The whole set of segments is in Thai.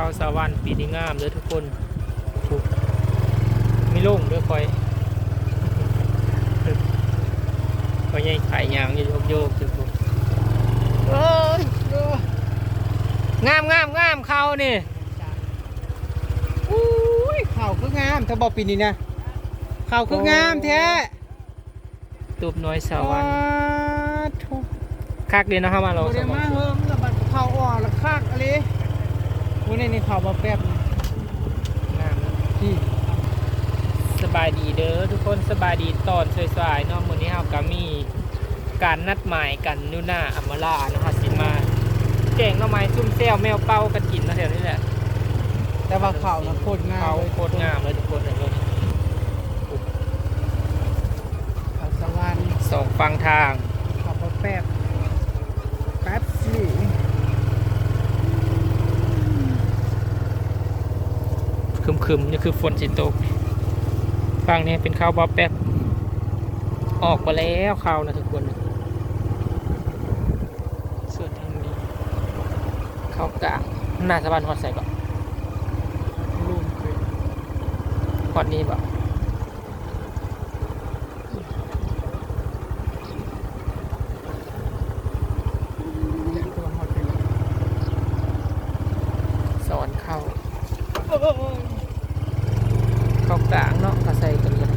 ข้าวสวรรค์ปีนี้งามเด้อทุกคนถูกมีลงเด้อคอยคอยยังไข่ยางอยู่โยกๆทุกคนเอ้ยเอ้ยงามงามงามเขานี่อุ้ยเข่าคืองามถ้าบอกปีนี้นะเข่าคืองามแท้ตูบน้อยสวรรค์ดทุกคักเดียวนะฮะมาเราโบเดสองมาเฮิมแล้วบัดเข่าอ่อนแล้วคากอะไร วันนี้นี่เข่ามาแป๊บนี่งามพี่สบายดีเด้อทุกคนสบายดีตอนสายๆเนาะมื้อนี้เฮาก็มีการนัดหมายกันอยู่หน้าอำมาลาเนาะฮะสิมาแกงหน่อไม้ซุ่มแซวแมวเป่ากันกินเนาะแถวนี้แหละแต่ว่าเข่านะโคตรงามเขาเลยโคตรงามเลยทุกคนเลยเข่าสวรรค์สองฝั่งทางเข่ามาแป๊บแป๊บสิ คึมๆนี่คือฝนสิตกฟังนี้เป็นข้าวบอแป๊บออกมาแล้วข้าวนะทุกคนส่วนทางนี้ข้าวกลางหน้าสะพานหอดใส่ก่อนลุงเคยฮอดนี้บ่ เรียกตัวฮอตเป็น สอนเข้า โอ้ย เข้ากลางเนาะก็ใส่กันเลย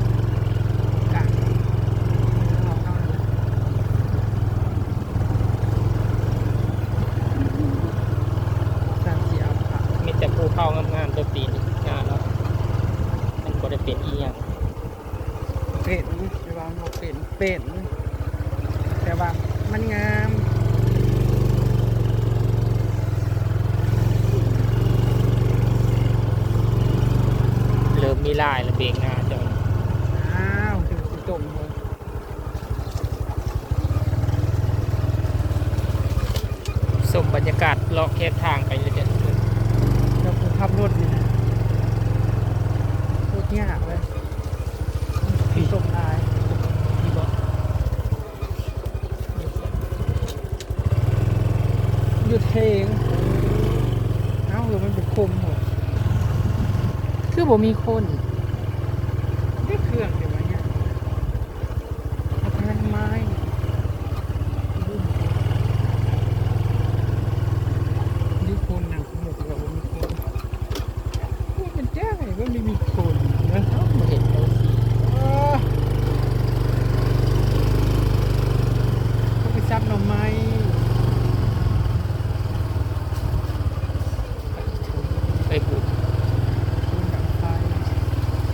กะเอาเข้าเลยสามสี่เอาผัก มีแต่ภูเข้างามๆตัวปีนงานแล้วมันก็ได้เป็นอีหยัง เป็ดไปวางบอกเป็ดเป็ด แต่ว่ามันงามเริ่มมีลายแล้วเบรกหน้าจอยอ้าวถึงสิจมเลยสมบรรยากาศเลาะแคบทางไปเลยเด็ดแล้วกูขับรถนี่นะรถยากเลยพี่จมลาย พี่บอก หยุดเทงเอ้าหรือมันเป็นคมเหรอ คือบ่มีคนได้เครื่องเดี๋ยวมันเนี่ยเอาไปทำไมนี่คนนะผมบอกว่ามีคนพูดเป็นแจ้งเลยว่าไม่มีคนนะ เอ้าบ่เห็นเลย เออเขาไปซับหน่อไม้ ไปบุก คุณดับไฟ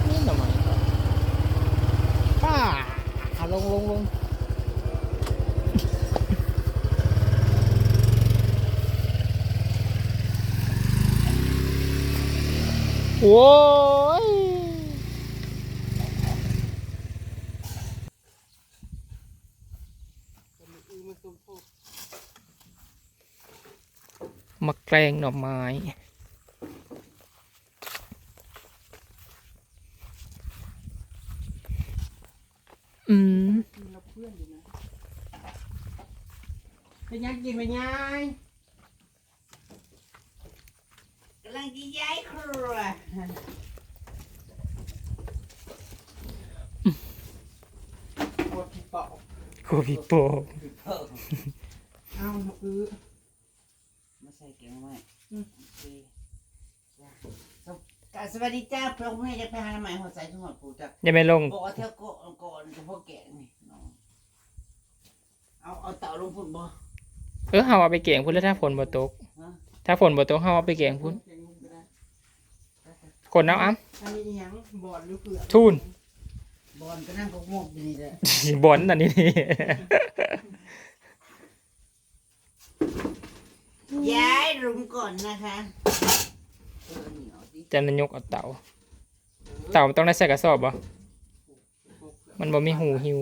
นี่ทำไมครับ ป้าอะลงลงลง โอ้ยมาแกล้งหน่อไม้อืมเป็นยังกินไหมยายกำลัง จะย้ายครัวปวดผีเปาะโคพี่โปเอามาอื้อมาใส่เกี๊ยวไว้โอเคจ้ะสวกะสวัสดีจ้าพระคุณแม่จะไปหาหมายหัวใจทุกหัวปูจ้ะยังไม่ลง บอกว่าเที่ยวโกะก่อนกับพวกแกะนี่น้องเอาเอาเต่าลงพุ่นบ่เออเฮาเอาไปเก่งพุ่นแล้วถ้าฝนบ่ตก ฮะถ้าฝนบ่ตกเฮาเอาไปเก่งพุ่น เก่งมุมก็ได้ คนเอาอ้ํอันนี้อิหยังบอดหรือเปลือกทูนบอลก็นั่งพกงบอยู่นี่แหละบอนอันนี้นี่ย้ายรุมก่อนนะคะเออนี่เอาดิจะนายกเอาเต่า เต่ามันต้องได้ใส่กระสอบบ่มันบ่มีหูหิว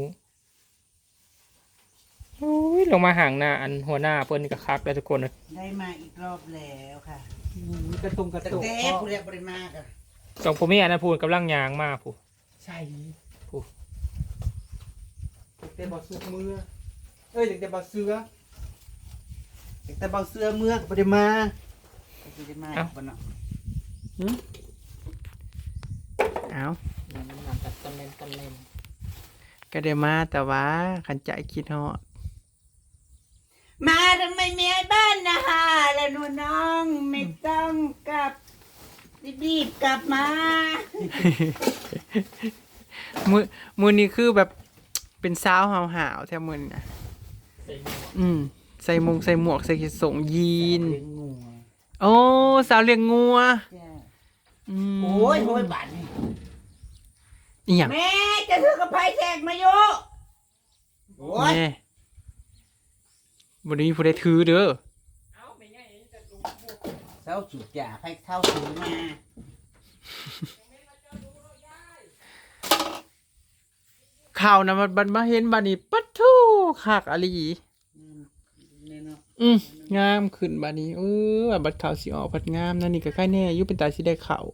โอ้ยลงมาห่างหน้าอันหัวหน้าเพิ่นนี่ก็คักแล้วทุกคนเลยได้มาอีกรอบแล้วค่ะอืมกระตุงกระแต่ตุกแต่ผู้เรียกปริมากัน สองผมมีอันนั้นพูดกำลังยางมาผู้ใช่โอ้แต่บอดสุกมือเอ้ยแต่บอดเสือแต่บอดเสือเมือกปริมาก็สิได้มาเอ้าบ่เนาะเอามันนำกับตำเลนตำเลนก็ได้มาแต่ว่าขันใจคิดฮอดมาทำไมเมียบ้านนะฮะแล้วหนูน้องไม่ต้องกลับ รีบๆกลับมา มือมือนี้คือแบบเป็นสาวหาวหาวๆแท้มือนี้นะใส่หมวกอืม ใส่มงใส่หมวกใส่ส่งยีน เลี้ยงงูโอ้ สาวเลี้ยงงัวจ้าอืมโอ้ยโอ้ยบาดนี่อีหยังแม่จะถือกระไพแทกมาอยู่โอ้ยแม่บนนี้ผู้ใดถือเด้อเอ้าไม่ง่ายจะดู เท่าจุดจ่าให้เท่าถือมาข่าวนะมันบันมาเห็นบันนี้ปัดทูคักอะลีอืมเนี่ยเนาะอืมงามขึ้นบัดนี้เออบัดข่าวสิออกบัดงามนั่นนี่ก็ใกล้แน่อยุเป็นตาสิได้ข่าว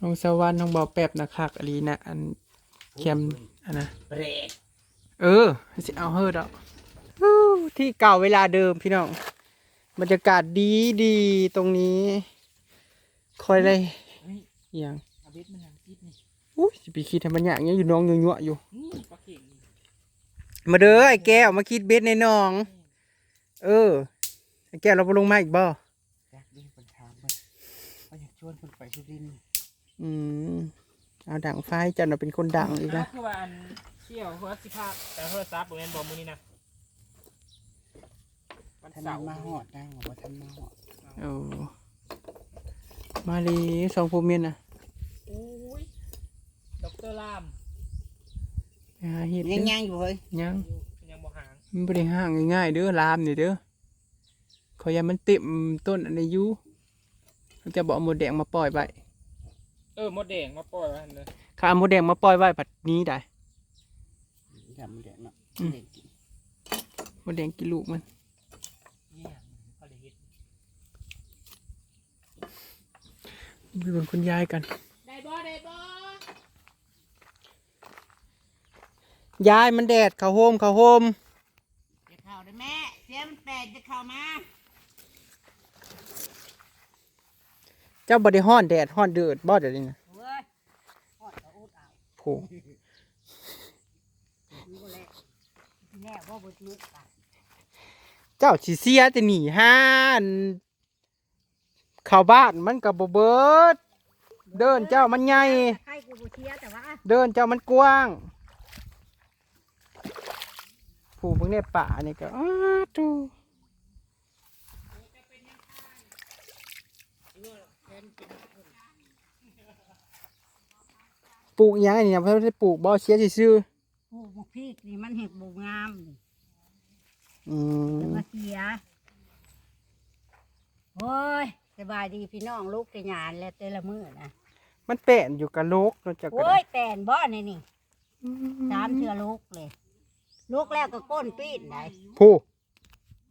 น้องสวรรค์น้องบอแป๊บนะคักอะลีนะอันแคมอันนะเบรก เออสิเอาเฮิดเอาฮู้ที่เก่าเวลาเดิมพี่น้องบรรยากาศดีดีตรงนี้ คอยได้อหย่างอาเบสมันหนังคิดนี่อุ้ยสิไปคิดให้มันอย่างเงี้ยอยู่น้องยั่วๆอยู่นี่ปลาเก่งนี่มาเด้อไอ้แก้วมาคิดเบ็ดในหนอง เออไอ้แก้วเราไปลงมาอีกบ่จักดีเป็นถามมันเขาอยากชวนคนไปสุรินทร์อืม เอาดังไฟจันเราเป็นคนดังอีกแล้นะ วคือว่าอันเชี่ยวหัวสิภาพแต่โทรศัพท์ผมเห็นบอกมือนี่นะวันท่านเสาร์มาหอดได้บอกว่าท่านมาหอดโอ้มาลีสองผู้เมียนนะโอ้ยด็อกเตอร์ลามไปหาเห็ดยังเด้อยังอยู่เฮ้ยยังอยู่ยังบ่ห่างมันไม่ได้ห่างง่ายๆเด้อลามนี่เด้อขอยามันเต็มต้นอันนี้อยู่มันจะบอกเอาหมดแดงมาปล่อยไว้เออมดแดงมาปล่อยไว้หั่นเลยข้าเอาหมดแดงมาปล่อยไว้ผัดนี้ได้ทำเดี๋ยวเนาะอืม เด็กกินหมดแดงกินลูกมัน เนี่ยเขาเลยเฮ็ดไปเบิ่งคุณยายกัน ได้บ่ได้บ่ยายมันแดดเข้าโฮมเข้าโฮมจะเข้าได้แม่เสียมันแปดจะเข้ามาเจ้าบ่ได้ฮ้อนแดดฮ้อนเดือดบ่เดี๋ยวนี้นะเว้ยหอดกระอุดเอา โผ ดูแล แน่ว่าบทนึกกันเจ้าสิเสียแต่หนีห้านเข้าบ้านมันก็บ่เบิด เดินเจ้ามันใหญ่ ใครกูบูเชียแต่ว่าเดินเจ้ามันกว้าง ผู้เพิ่งได้ป่านี่ก็อ้าตูปลูกหยังไงนี่นะเพิ่นได้ปลูกบ่เสียซื่อป ลูกมะพริกนี่มันเห็ดบูงามนี่ๆอืมแต่ว่าเสียโอ้ยสบายดีพี่น้องลูกแต่หยานแล้วแต่ละมื้อนะมันแป้นอยู่กับโลกเนาะจักก็โอ้ได้ยแตนบ่นี่นี่สามเชือลูกเลย ลูกแล้วก็ก้นปีนได้ผู้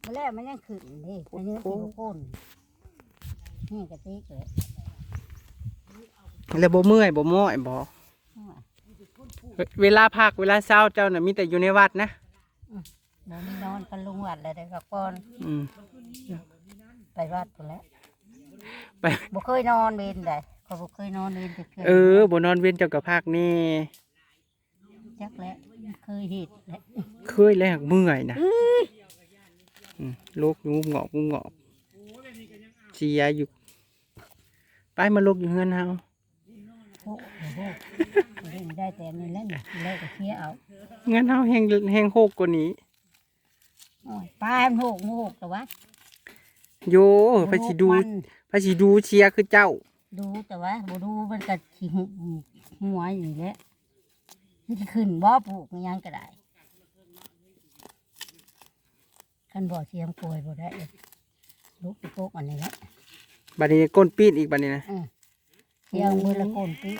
มาแล้วมันยังขึ้นนี่อันนี้คือก้นนี่กระติกเลยแล้วบ่เมื่อยบ่ม้อยบ่เว เวลาพักเวลาเช้าเจ้าน่ะมีแต่อยู่ในวัดนะนอนนอนกันลุงวัดเลยได้กับก่อนอืมไปวัดพุ่นแหล้วไปบ่เคยนอนเวนได้เขาบ่เคยนอนเวนจะเคยเออบ่นอนเว้นเจ้าก็พักนี่จักแล้วเคยเห็ดแหละเคยแล้วเมื่อยนะอืมโลกงูงอกงูงอกเสียอยู่ไปมาลกอยู่เฮือนเฮา โอ้โห เล่นได้แต่นี่แหล้วนี่แล้วก็เคี้ยเอาเงินเฮาแฮงแฮงโฮกกว่านี้โอ้ยปลามันโหกโหกแต่ว่าโยไปสิดูมันไปสิดูเชียร์คือเจ้า ดูแต่ว่าบ่ดูมันก็สิหุหัวอยู่แหล้วมันสิขึ้นบ่ปลูกมันยังก็ได้คันบ่เสียมกลวยบ่ได้เลยลูกไปโกกอันนี้แหละบัดนี้ก้นปีนอีกบัดนี้นะ เสียงมือละโกนปี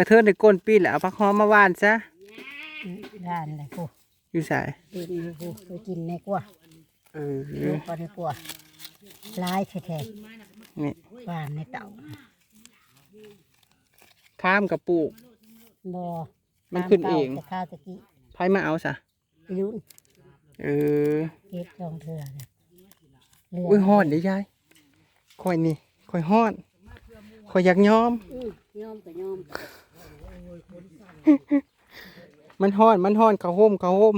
กระเทินในก้นปีนแล้วเอาผักหอมมาหว่านซะด้านเลยกูอยู่ไสายปีนกูไปกินในกว่าเออลูกก็ในกว่าลายแท้นี่ๆบ้านในเต่าข้ามกับปลูกบ่มันขึ้นเอง แต่ข้าวตะกี้ไผมาเอาซะไปยุ่นเออเก็บสองเถื่อเลยเหลือุ้ยฮ้อนเด้ยายข่อยนี่ข่อยฮ้อนข่อยอยากยอม อื้อยอมก็ยอม มันฮ้อน มันฮ้อนเขาห่มเขาห่ม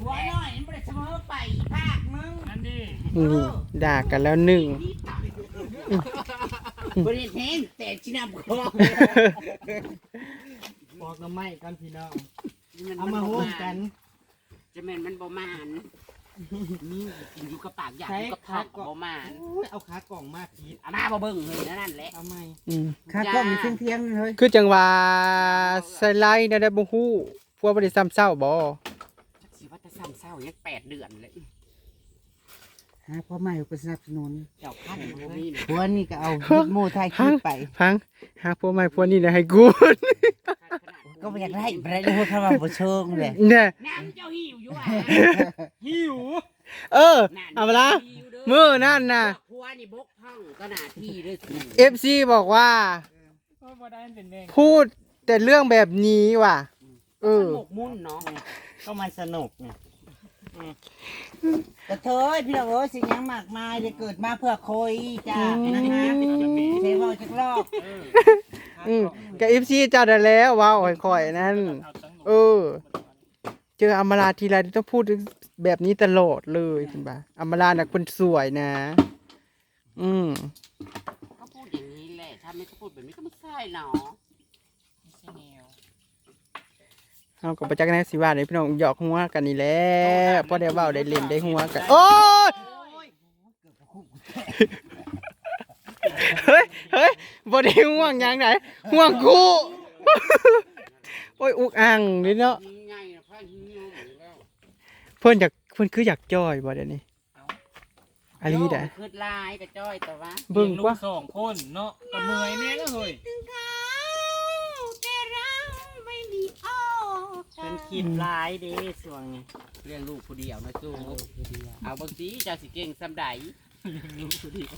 หัวน้อยมันบ่ได้เสมอไปภาคมึงนั่นดินี่ด่ากันแล้วหนึ่งบริเทนแต่ชินำคอบอกน้ำไม้กันพี่น้อง เอาเอามามาโฮห่มมกักันนจะแม่นมันบ่มานนี่ กินอยู่กับปากอยากอยู่กับท้องบ่มานเอาขากล่องมาพีดเอามาบ่เบิ่งเฮ้ยนั่นแหละ เอาไม้ค่ากล้องมีเพียงๆเลยคือจังหวะใส่ไล่ได้ได้บ่ฮู้พวกบ่ได้ซ้ำเศร้าบ่จักสิว่าจะซ้ำเศร้ายังแปดเดือนเลยหาพ่อใหม่ไปสนับสนุนเจ้าพันบ่มีนะหัวนี่ก็เอาโมไทยคิดไปพังหาพวกใหม่พวกนี้นะให้กู ก็ไม่อยากได้ไปได้พูดคำว่าบ่เชิงเลยเนี่ยน้ำเจ้าหิวอยู่อะหิวเออเอามาละมือนั่นน่ะพัวนี่บกพร่องก็หน้าที่ด้วยสิ FC บอกว่าก็บ่ได้เป็นแม่งพูดแต่เรื่องแบบนี้ว่ะ เออหมกมุ่นเนาะก็มันสนุกเนี่ยกระเทยพี่น้องเอ้ยสิ่งยังมากมายจะเกิดมาเพื่อคอยจ้านะคะเทวาจักรอบ อืมกับ FC เจ้าได้แล้วว้าวค่อยๆนั่นเออ เจออมราทีไรต้องพูดแบบนี้ตลอดเลยคุณบ่าอมราน่ะคนสวยนะ อืมเขาพูดอย่างนี้แหละถ้าไม่เขาพูดแบบนี้ก็ไม่ใช่เนาะเอากับประจักษ์แน่สิว่าเลยพี่น้องหยอกหัวกันนี่แหละพอได้เว้าได้เล่นได้หัวกัน โอ้ย เฮ้ยเฮ้ยบ่ได้ห่วงหยังไหนห่วงกูโอ้ยอุกอังนี่เนาะยิงไงนะพ่อยิงอยู่แล้วเพิ่นอยากเพิ่นคืออยากจอยบ่เดี๋ยวนี้อาลีดะคือลายกับจ้อยแต่ว่าเบิ่งลูกว่าสองคนเนาะก็เมื่อยแน่แล้วเฮ้ยเป็นขีดลายเด้ส่วงนี้เลี้ยงลูกผู้เดียวนะสู้เอาบางทีเจ้าสิเก่งสำใดลูกผู้เดียว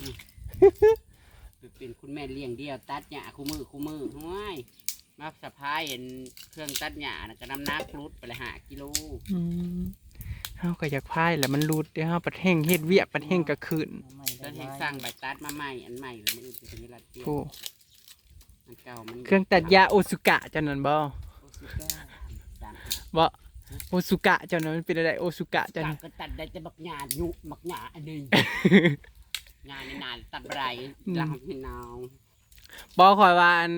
เป็นคุณแม่เลี้ยงเดียวตัดหญ้าคู่มือคู่มือห้วยมาสะพายเห็นเครื่องตัดหญ้านะก็น้ำหนักรุดไปเลยห้ากิโลอืมเฮาก็อยากพายแหละมันรูดเด้อเฮาปัดแห้งเฮ็ดเวียกปัดแห้งก็ขึ้นเพิ่นให้สั่งใบตัดมาใหม่อันใหม่แล้วมันอื่นเป็นเวลาเปลี่ยนโอ้อันเก่ามันเครื่องตัดยาโอซุกะจังนั้นบ่โอซิก้าสามบ่โอซุกะจังนั้นมันเป็นอะไรโอซุกะจังจันั้บนก็ตัดได้จะบักหยายุบักหยาอันหนึ งหยาในนานตัดไรหลังพี่น้องบ่คอยว่าอัน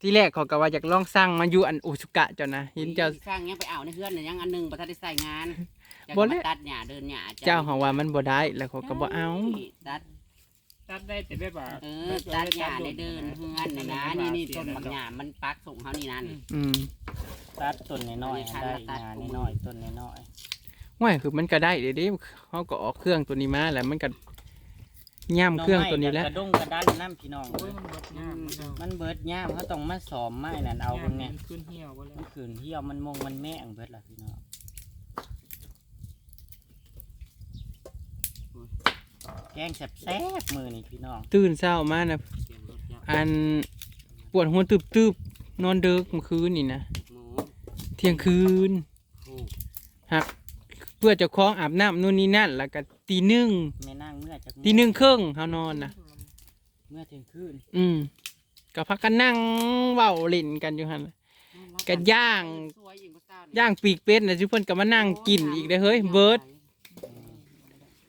ที่แรกเขาก็ว่าอยากลองสร้างมาอยู่อันโอซุกะจังนะเห็นเจ้า สร้างยังไปเอาในเฮือนน่ะยังอันหนึงบ่ทันได้ใส่งานจะบ่ก็แล้มาวตัดหญ้าเดินหญ้าเจ้าของว่ามันบ่ได้แล้วเขาก็บ่เอา ตัดตัดได้แต่แบบว่าเออตัดหญ้าในเดินเฮือนน่ะนะนี่นี่ต้นบักหญ้ามันปักส่งเฮานี่นั่น อืมตัดต้นน้อยๆให้ได้งานน้อยๆต้นน้อยว่าคือมันก็ได้เดี๋ยวนี้เขาก็ออกเครื่องตัวนี้มาแล้วมันก็ ย่ำๆเครื่องตัวนี้แล้วกระดงกระดันน้ำพี่น้องโอ้ยมันเบิดงามมันเอามันเบิดย่ามเขาต้องมาสอมไม้นั่นเอาเบิ่งเนี่ยขึ้นเหี่ยวบ่แล้วมันขืนเที่ยวมันมงมันแม่งเบิดล่ะพี่น้องแกงแซ่บๆมือนี่พี่น้องตื่นเช้ามานะอันปวดหัวตึบๆนอนเดึกเมื่อคืนนี่นะหมูเที่ยงคืน โอ้หักเพื่อเจะคล้าของอาบน้ำนู่นนี่นั่นแล้วก็ ตีหนึ่งแม่นั่งเมื่อจากตีหนึ่งครึ่งเขานอนนะเมื่อเที่ยงคืนอืมก็พักกันนั่งเว้าเล่นกันอยู่หันก็ย่าง สวยอีกบ่ทราบย่างปีกเป็ดนะจุเพิ่นก็มานั่งกินอีกเด้อเฮ้ยเบิร์ด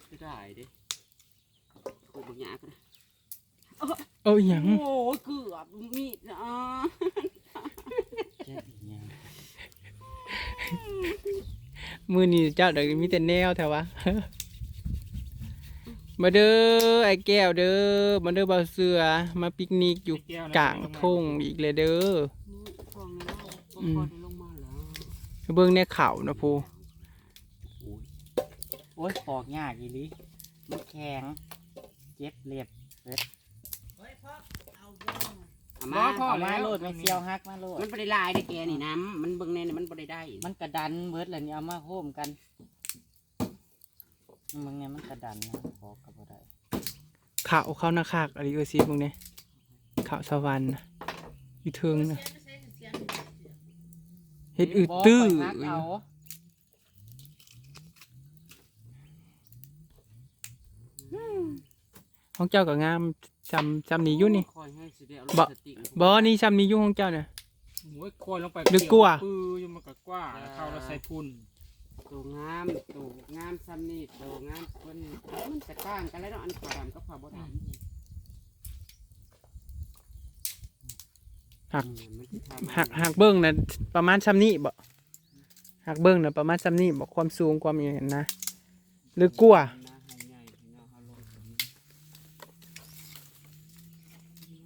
ไม่ได้เด้โอ้บักหญ้าก็ได้เอ้ยหยังโอ้ยเกือบมีดนะเจ็บอีกอย่างมือนี่เจ้าเดี๋ยวมีแต่แนวแถววะ มาเด้อไอ้แก้วเด้อมาเด้อบ่าวเสือมาปิกนิกอยู่กลางทุ่งอีกเลยเด้อฟองในเล่าบ่อืมพอได้ลงมาแล้วเบิ่งในเขานะพูโอ้ยปอกยากอีหลิมันแข็งเจ็บเรียบเอามาเอามาโลดไม่เซียวฮักมาโลดมันบ่ได้ลายได้แกนี่น้ำมันเบิ่งแน่นี่มันบ่ได้ได้ มันกระดันเบิดเลยนี่เอามาโฮมกัน มึงเนี่ยมันกระดันนะปอกกับอะไรเขาเข้าหน้าคากอะไรเออซีพวกนี้าวสวรรค์น่ะอยู่เทิงนะเฮ็ดอืดตื้อบ่ข่ยฮักเอาของเจ้าก็งามจำจำนี้อยู่นี่คอยให้สิได้เอาบ่สติกบ่นี่จำนี้อยู่ของเจ้าน่ะโอ้ยโคอยลงไปหรือกลัวปืออยู่มันก็กว่าแล้วเข้าแล้วใส่พุ่น ตัวงามตัวงามซ้ำนี่ตัวงามคนมันจะต่างกันแล้วเนาะอันขาวดำกับขาวบ่ดำหักอืมมันสิทำหักหักเบิ้งน่ะประมาณซ้ำนี้บ่หักเบิ้งน่ะประมาณซ้ำนี้บ่ความสูงความอย่างนั้นนะหรือกลัวนะให้ใหญ่ให้เนาะเอาลงแบบนี้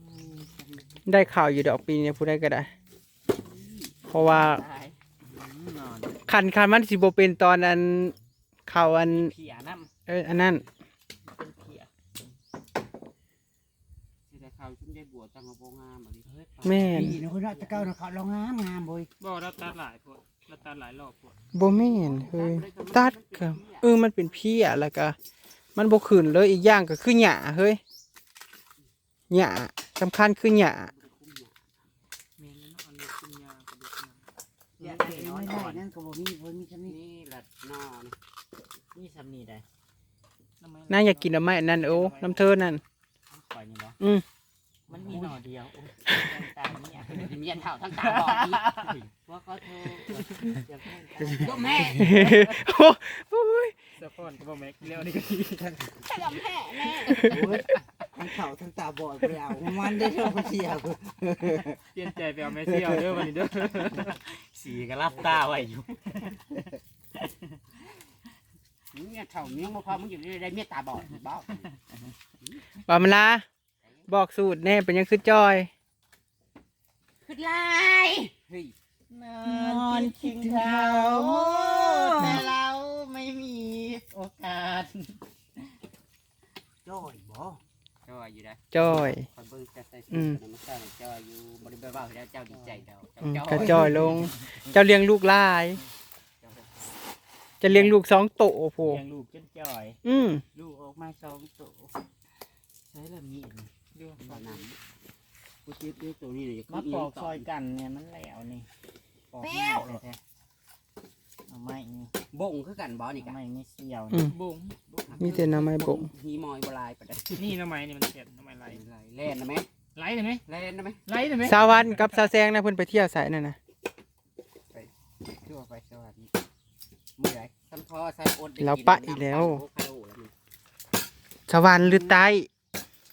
อืมซ้ำนี่ได้ข่าวอยู่ดอกปีนี้ผู้ใดก็ได้ เพราะว่า ได้นอนคันคันมันสิบ่เป็นตอนอันข่าวอันเพียน้เอ้ยอันนั้นำเป็นเพียสิได้ข่าวชุ่มได้บัวจังมาโบงามอะไรเฮ้ยแม่นนี่นะคุณเนาะตะเก้านะเขาเรางามงามบ่ยบ่เราตัดหลายพวกเราตัดหลายรอบพวกบ่แม่นเฮ้ยตัดก็เออมันเป็นเพี้ยแล้วก็ มันบ่ขึ้นเลยอีกอย่างก็คือหญ้าเฮ้ยหญ้าสำคัญคือหญ้า แม่นแล้วเนาะอันนี้ขึ้นยางกระดูกยาง อ ย่าเห็นไม่ได้นั่นก็บ่มีบ่มีชั้นนี้นี่หลัดนอนนี่สามีได้น้ำมันน่าอยากกินน้ำไม้อันนั้นโอ้น้ำเธอนั่นข่อยนี่บ่อืมมันมีหน่อเดียวโอ้ยตามเนี่ยเมียนเท่าทั้งตาบอดอีกว่าก็โทรอย่าเพิ่งก็แม่โอ้ยสะพอนก็บ่แม็กแล้วนี่ก็ดีโอ้ยทั้ งเขาทั้งตาบอดไปเอามันได้เท่าไปเที่ยวเปลี่ยนใจไปเอาแม่เสี่ยวเด้อวันนี้เด้อสีก็รับตาไว้อยู่เมียเท่าเมียมาพอมึงอยู่ได้เมียตาบอดบ้าบามลาบอกสูตรแน่เป็นยังคือจอยขึ้นไล่เฮ้ยนอนคิดเขาแต่เราไม่มีโอกาส จ้อยบ่ จ อยอยู่ได้จอย คอยเบิ่งจะใส่อืสูมทมันใส่จอยอยู่บริเวณบ้านแล้วเจ้าดีใจเด้ออืมเจ้าก็จอยลง เจ้าเลี้ยงลูกหลาย จะเลี้ยงลูกสองโตโอ้โหเลี้ยงลูกจนจ่อย อืมลูกออกมาสองตัวใช้ละมีดนี่ดูตอนนั้นกูคิดด้วยตัวนี้เลยมาปอกซอยกันเนี่ยมันแล้วนี่ปอกไม่ได้แท้ๆ เอาไม้นี่บ่งคือกันบ่นี่เอากันไม้นี่เสียวอืนี่มบุ้งมีแต่หน้ำไม้บงหีมอยบลายไปได้นี่ทำไมนี่มันเจ็บทำไมไหลไหลเล่นนะไหมไหลได้ไหมเล่นนะไหมไหลได้ไหมสาวันกับสาแซงนะเพิ่นไปเที่ยวสายนั่นนะชั่วไปสวัสดีเมื่อไรสัมพอใส่อดเราปะอีกแล้วโอ้คาโดแล้วนี่สวรรค์หรือใต้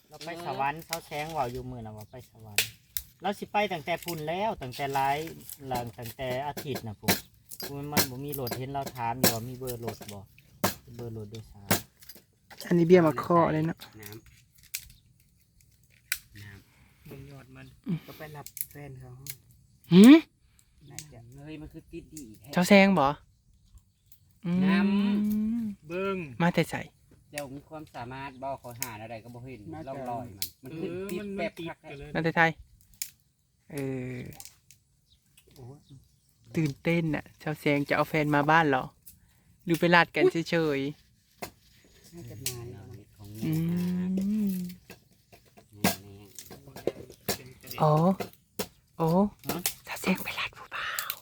เราไปสวรรค์เขาแซงว่าอยู่มือนะว่าไปสวรรค์เราสิไปตั้งแต่พุ่นแล้วตั้งแต่ไลฟ์หลังตั้งแต่อาทิตย์นะผม มันมันบ่มีโหลดเห็นเราถามอยู่ว่ามีเบอร์โหลดบ่เบอร์โหลดด้วยซ้ำอันนี้เบี้ยมาข้อเลยเนาะน้ำน้บุ้งยอดมันก็ไปรับแฟนเขาหืมำน่าจะเฮ้ยมันคือติดดีแท้เจ้าแซงบ่อืมน้เบิ้งมาแต่ใส่เจ้ามีความสามารถบ่ขอหาอะไรก็บ่เห็นล่องลอยมันมันเอคืออติดมันแบมันบติดพักกันเลยมาแต่ไทยเออโอ้ย ตื่นเต้นน่ะเจ้าแซงจะเอาแฟนมาบ้านเหรอ หรือไปลาดกันเฉยน่าจะนานแล้วของๆแม่อืมแม่เป็นกระเด็นโอ้โอ้เจ้าแซงไปลาดผู้บ่าว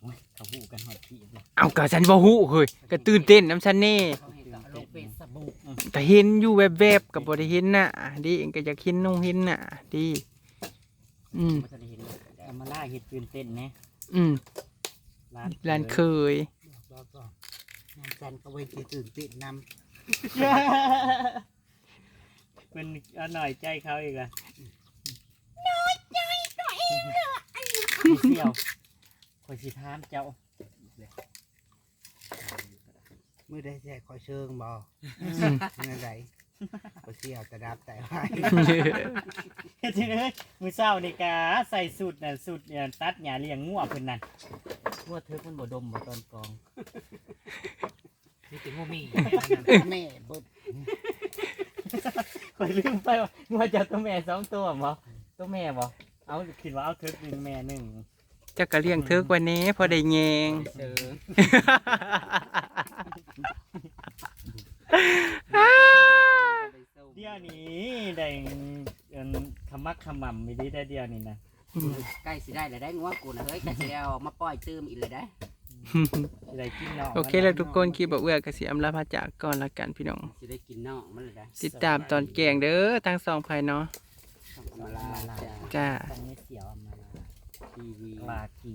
โอ้ยเขาหูกันหอดพี่เลยเอากะฉันบ่ฮู้เฮ้ยก็ตื่นเต้นน้ำฉันแน่เขาให้ต่อลงเป็นสบู่แต่เห็นอยู่แวบๆกับบ่ได้เห็นน่ะดิเองก็อยากเห็นน้องเห็นน่ะดิอืมมันจะได้เห็นเอามาล่าเห็ดตื่นเต้นเนี่ยอืมร้านร้านเคยบอกบอกงานจันทร์ก็ไว้ที่ตื่นเต้นนำ เป็นเอาหน่อยใจเขาอีกอะมีเสี่ยวคอยสิถามเจ้า มือได้แจกขอเชิงบ่ อืมนั่นได ก็เสียวแต่ดับแต่ไว้เฮ็ดจังได๋มื้อเช้านี่กะใส่สูตรน่ะสูตรเนี่ยตัดหญ้าเลี้ยงงัวเพิ่นนั่นงัวเธอเพิ่นบ่ดมบ่ตอนกองนี่ถึงว่ามีแม่เบิดข่อยลืมไปว่างัวเจ้าตัวแม่สองตัวบ่ตัวแม่บ่เอาคิดว่าเอาเธอหนึ่งแม่หนึ่งจะกะเลี้ยงเทิกไว้แน่พอได้แยงเจอเดี๋ ยวนี้ได้เอ่อันขมักขมั่มมีดีได้เดียวนี่นะอืมใกล้สิได้แล้วได้งัวกูนะเฮ้ยใกล้สิได้เอามาปล่อยตื้มอีกเลยได้สิได้กินน้องโอเคแล้วทุกคนคลิปบ่เอื้อก็สิอำลาพาจากก่อนละกันพี่น้อง สิได้กินนอกมันเลยได้ติดตามตอนแกงเด้อทั้งสองภายเนาะต้องเอามาลาจ้าจ้าตอนนี้เสียวเอามาลาทีวีลากี